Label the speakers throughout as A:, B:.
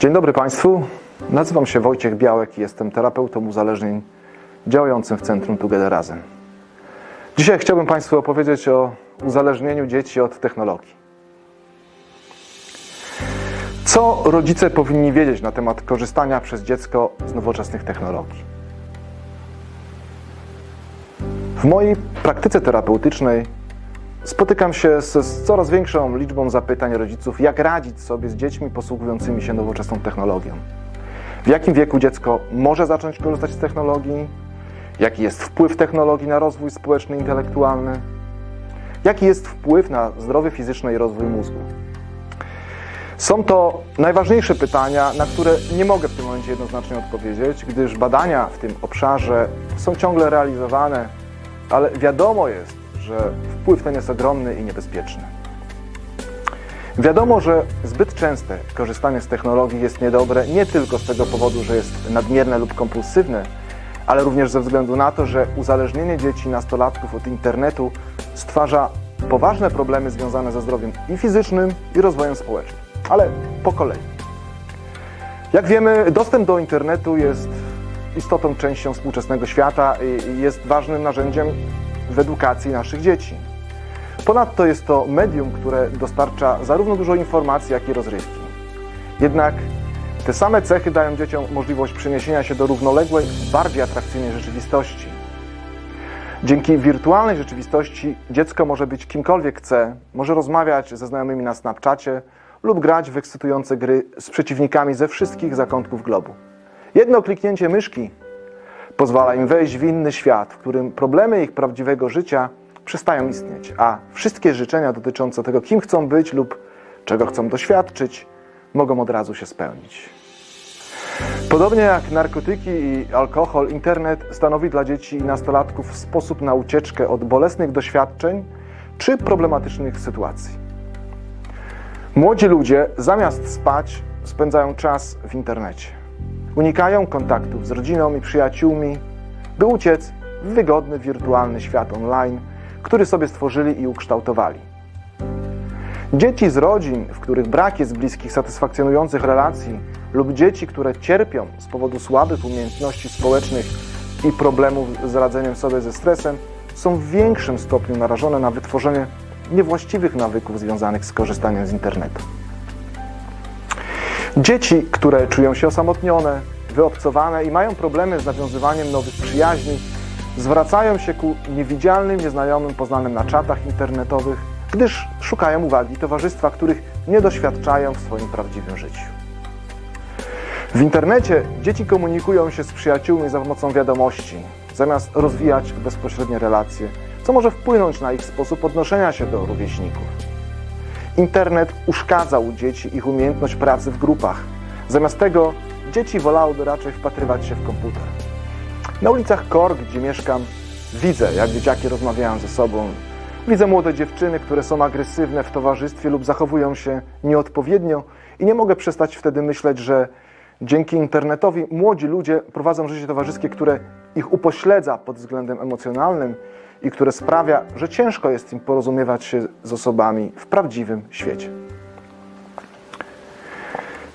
A: Dzień dobry Państwu. Nazywam się Wojciech Białek i jestem terapeutą uzależnień działającym w Centrum Together Razem. Dzisiaj chciałbym Państwu opowiedzieć o uzależnieniu dzieci od technologii. Co rodzice powinni wiedzieć na temat korzystania przez dziecko z nowoczesnych technologii? W mojej praktyce terapeutycznej spotykam się z, coraz większą liczbą zapytań rodziców, jak radzić sobie z dziećmi posługującymi się nowoczesną technologią. W jakim wieku dziecko może zacząć korzystać z technologii? Jaki jest wpływ technologii na rozwój społeczny, intelektualny? Jaki jest wpływ na zdrowie fizyczne i rozwój mózgu? Są to najważniejsze pytania, na które nie mogę w tym momencie jednoznacznie odpowiedzieć, gdyż badania w tym obszarze są ciągle realizowane, ale wiadomo jest, że wpływ ten jest ogromny i niebezpieczny. Wiadomo, że zbyt częste korzystanie z technologii jest niedobre nie tylko z tego powodu, że jest nadmierne lub kompulsywne, ale również ze względu na to, że uzależnienie dzieci i nastolatków od internetu stwarza poważne problemy związane ze zdrowiem i fizycznym, i rozwojem społecznym. Ale po kolei. Jak wiemy, dostęp do internetu jest istotą częścią współczesnego świata i jest ważnym narzędziem w edukacji naszych dzieci. Ponadto jest to medium, które dostarcza zarówno dużo informacji, jak i rozrywki. Jednak te same cechy dają dzieciom możliwość przeniesienia się do równoległej, bardziej atrakcyjnej rzeczywistości. Dzięki wirtualnej rzeczywistości dziecko może być kimkolwiek chce, może rozmawiać ze znajomymi na Snapchacie lub grać w ekscytujące gry z przeciwnikami ze wszystkich zakątków globu. Jedno kliknięcie myszki pozwala im wejść w inny świat, w którym problemy ich prawdziwego życia przestają istnieć, a wszystkie życzenia dotyczące tego, kim chcą być lub czego chcą doświadczyć, mogą od razu się spełnić. Podobnie jak narkotyki i alkohol, internet stanowi dla dzieci i nastolatków sposób na ucieczkę od bolesnych doświadczeń czy problematycznych sytuacji. Młodzi ludzie zamiast spać spędzają czas w internecie. Unikają kontaktów z rodziną i przyjaciółmi, by uciec w wygodny wirtualny świat online, który sobie stworzyli i ukształtowali. Dzieci z rodzin, w których brak jest bliskich, satysfakcjonujących relacji, lub dzieci, które cierpią z powodu słabych umiejętności społecznych i problemów z radzeniem sobie ze stresem, są w większym stopniu narażone na wytworzenie niewłaściwych nawyków związanych z korzystaniem z internetu. Dzieci, które czują się osamotnione, wyobcowane i mają problemy z nawiązywaniem nowych przyjaźni, zwracają się ku niewidzialnym, nieznajomym, poznanym na czatach internetowych, gdyż szukają uwagi towarzystwa, których nie doświadczają w swoim prawdziwym życiu. W internecie dzieci komunikują się z przyjaciółmi za pomocą wiadomości, zamiast rozwijać bezpośrednie relacje, co może wpłynąć na ich sposób odnoszenia się do rówieśników. Internet uszkadza u dzieci ich umiejętność pracy w grupach. Zamiast tego dzieci wolałyby raczej wpatrywać się w komputer. Na ulicach Kork, gdzie mieszkam, widzę, jak dzieciaki rozmawiają ze sobą. Widzę młode dziewczyny, które są agresywne w towarzystwie lub zachowują się nieodpowiednio i nie mogę przestać wtedy myśleć, że dzięki internetowi młodzi ludzie prowadzą życie towarzyskie, które ich upośledza pod względem emocjonalnym i które sprawia, że ciężko jest im porozumiewać się z osobami w prawdziwym świecie.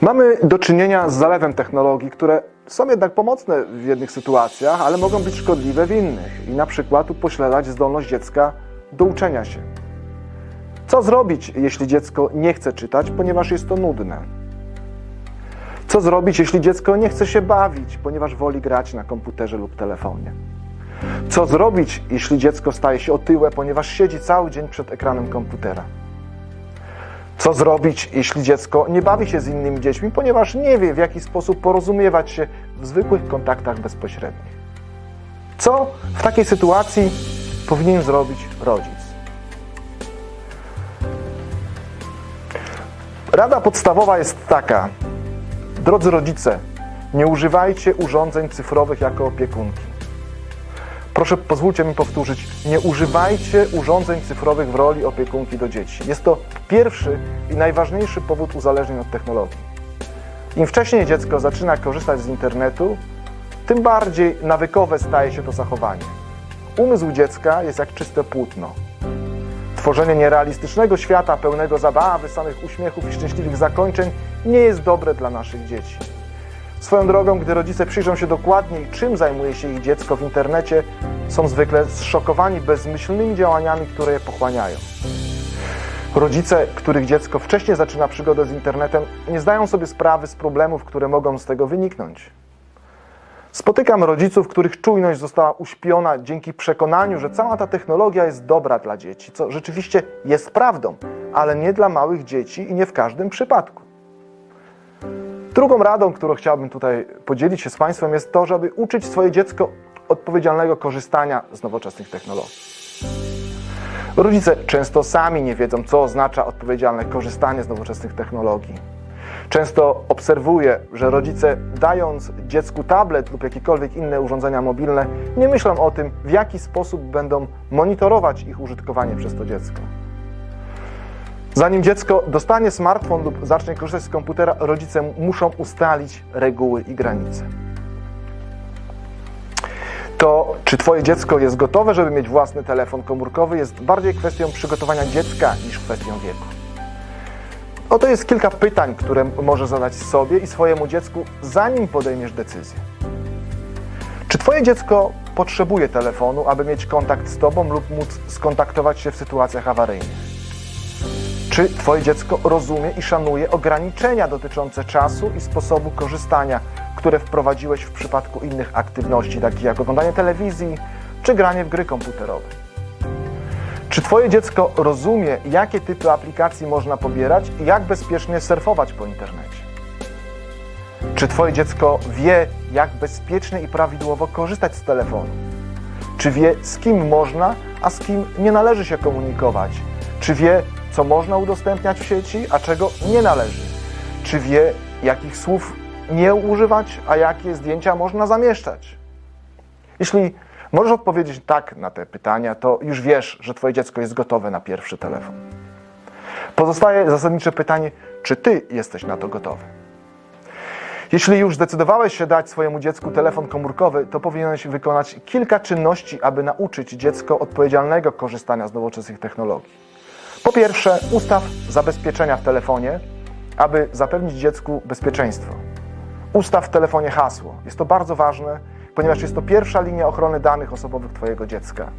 A: Mamy do czynienia z zalewem technologii, które są jednak pomocne w jednych sytuacjach, ale mogą być szkodliwe w innych i na przykład upośledzać zdolność dziecka do uczenia się. Co zrobić, jeśli dziecko nie chce czytać, ponieważ jest to nudne? Co zrobić, jeśli dziecko nie chce się bawić, ponieważ woli grać na komputerze lub telefonie? Co zrobić, jeśli dziecko staje się otyłe, ponieważ siedzi cały dzień przed ekranem komputera? Co zrobić, jeśli dziecko nie bawi się z innymi dziećmi, ponieważ nie wie, w jaki sposób porozumiewać się w zwykłych kontaktach bezpośrednich? Co w takiej sytuacji powinien zrobić rodzic? Rada podstawowa jest taka: drodzy rodzice, nie używajcie urządzeń cyfrowych jako opiekunki. Proszę, pozwólcie mi powtórzyć, nie używajcie urządzeń cyfrowych w roli opiekunki do dzieci. Jest to pierwszy i najważniejszy powód uzależnień od technologii. Im wcześniej dziecko zaczyna korzystać z internetu, tym bardziej nawykowe staje się to zachowanie. Umysł dziecka jest jak czyste płótno. Tworzenie nierealistycznego świata pełnego zabawy, samych uśmiechów i szczęśliwych zakończeń nie jest dobre dla naszych dzieci. Swoją drogą, gdy rodzice przyjrzą się dokładniej, czym zajmuje się ich dziecko w internecie, są zwykle zszokowani bezmyślnymi działaniami, które je pochłaniają. Rodzice, których dziecko wcześniej zaczyna przygodę z internetem, nie zdają sobie sprawy z problemów, które mogą z tego wyniknąć. Spotykam rodziców, których czujność została uśpiona dzięki przekonaniu, że cała ta technologia jest dobra dla dzieci, co rzeczywiście jest prawdą, ale nie dla małych dzieci i nie w każdym przypadku. Drugą radą, którą chciałbym tutaj podzielić się z Państwem, jest to, żeby uczyć swoje dziecko odpowiedzialnego korzystania z nowoczesnych technologii. Rodzice często sami nie wiedzą, co oznacza odpowiedzialne korzystanie z nowoczesnych technologii. Często obserwuję, że rodzice, dając dziecku tablet lub jakiekolwiek inne urządzenia mobilne, nie myślą o tym, w jaki sposób będą monitorować ich użytkowanie przez to dziecko. Zanim dziecko dostanie smartfon lub zacznie korzystać z komputera, rodzice muszą ustalić reguły i granice. To, czy Twoje dziecko jest gotowe, żeby mieć własny telefon komórkowy, jest bardziej kwestią przygotowania dziecka niż kwestią wieku. Oto jest kilka pytań, które możesz zadać sobie i swojemu dziecku, zanim podejmiesz decyzję. Czy Twoje dziecko potrzebuje telefonu, aby mieć kontakt z Tobą lub móc skontaktować się w sytuacjach awaryjnych? Czy Twoje dziecko rozumie i szanuje ograniczenia dotyczące czasu i sposobu korzystania, które wprowadziłeś w przypadku innych aktywności, takich jak oglądanie telewizji czy granie w gry komputerowe? Czy Twoje dziecko rozumie, jakie typy aplikacji można pobierać i jak bezpiecznie surfować po internecie? Czy Twoje dziecko wie, jak bezpiecznie i prawidłowo korzystać z telefonu? Czy wie, z kim można, a z kim nie należy się komunikować? Czy wie, co można udostępniać w sieci, a czego nie należy? Czy wie, jakich słów nie używać, a jakie zdjęcia można zamieszczać? Jeśli możesz odpowiedzieć tak na te pytania, to już wiesz, że Twoje dziecko jest gotowe na pierwszy telefon. Pozostaje zasadnicze pytanie, czy Ty jesteś na to gotowy? Jeśli już zdecydowałeś się dać swojemu dziecku telefon komórkowy, to powinieneś wykonać kilka czynności, aby nauczyć dziecko odpowiedzialnego korzystania z nowoczesnych technologii. Po pierwsze, ustaw zabezpieczenia w telefonie, aby zapewnić dziecku bezpieczeństwo. Ustaw w telefonie hasło. Jest to bardzo ważne, ponieważ jest to pierwsza linia ochrony danych osobowych Twojego dziecka.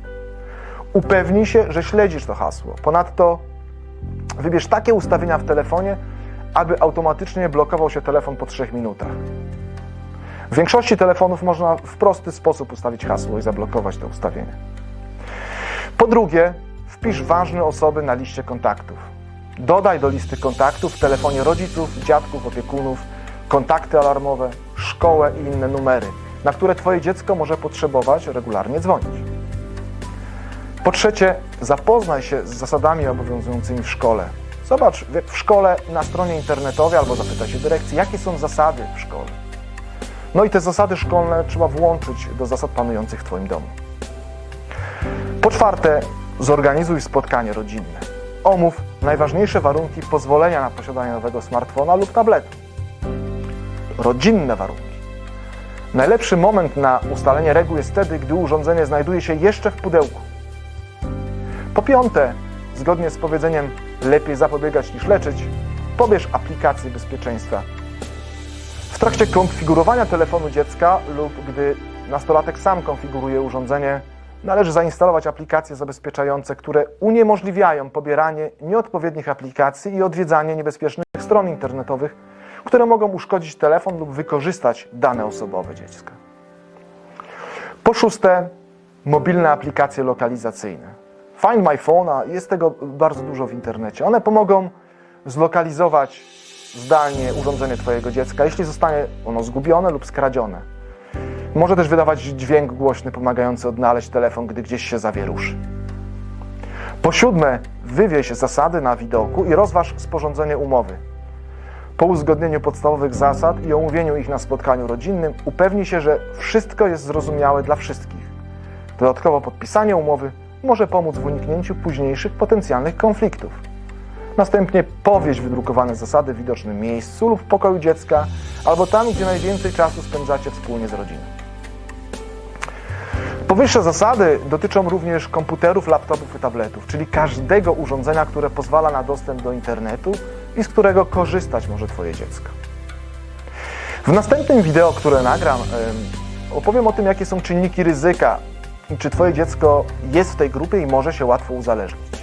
A: Upewnij się, że śledzisz to hasło. Ponadto wybierz takie ustawienia w telefonie, aby automatycznie blokował się telefon po 3 minutach. W większości telefonów można w prosty sposób ustawić hasło i zablokować to ustawienie. Po drugie, wpisz ważne osoby na liście kontaktów. Dodaj do listy kontaktów w telefonie rodziców, dziadków, opiekunów, kontakty alarmowe, szkołę i inne numery, na które Twoje dziecko może potrzebować regularnie dzwonić. Po trzecie, zapoznaj się z zasadami obowiązującymi w szkole. Zobacz w- szkole na stronie internetowej albo zapytaj się dyrekcji, jakie są zasady w szkole. No i te zasady szkolne trzeba włączyć do zasad panujących w Twoim domu. Po czwarte, zorganizuj spotkanie rodzinne. Omów najważniejsze warunki pozwolenia na posiadanie nowego smartfona lub tabletu. Rodzinne warunki. Najlepszy moment na ustalenie reguł jest wtedy, gdy urządzenie znajduje się jeszcze w pudełku. Po piąte, zgodnie z powiedzeniem lepiej zapobiegać niż leczyć, pobierz aplikację bezpieczeństwa. W trakcie konfigurowania telefonu dziecka lub gdy nastolatek sam konfiguruje urządzenie, należy zainstalować aplikacje zabezpieczające, które uniemożliwiają pobieranie nieodpowiednich aplikacji i odwiedzanie niebezpiecznych stron internetowych, które mogą uszkodzić telefon lub wykorzystać dane osobowe dziecka. Po szóste, mobilne aplikacje lokalizacyjne. Find My Phone, jest tego bardzo dużo w internecie. One pomogą zlokalizować zdalnie urządzenie Twojego dziecka, jeśli zostanie ono zgubione lub skradzione. Może też wydawać dźwięk głośny pomagający odnaleźć telefon, gdy gdzieś się zawieruszy. Po siódme, wywieź zasady na widoku i rozważ sporządzenie umowy. Po uzgodnieniu podstawowych zasad i omówieniu ich na spotkaniu rodzinnym, upewnij się, że wszystko jest zrozumiałe dla wszystkich. Dodatkowo podpisanie umowy może pomóc w uniknięciu późniejszych potencjalnych konfliktów. Następnie powieź wydrukowane zasady w widocznym miejscu lub w pokoju dziecka, albo tam, gdzie najwięcej czasu spędzacie wspólnie z rodziną. Po Powyższe zasady dotyczą również komputerów, laptopów i tabletów, czyli każdego urządzenia, które pozwala na dostęp do internetu i z którego korzystać może Twoje dziecko. W następnym wideo, które nagram, em, opowiem o tym, jakie są czynniki ryzyka i czy Twoje dziecko jest w tej grupie i może się łatwo uzależnić.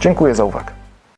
A: Dziękuję za uwagę.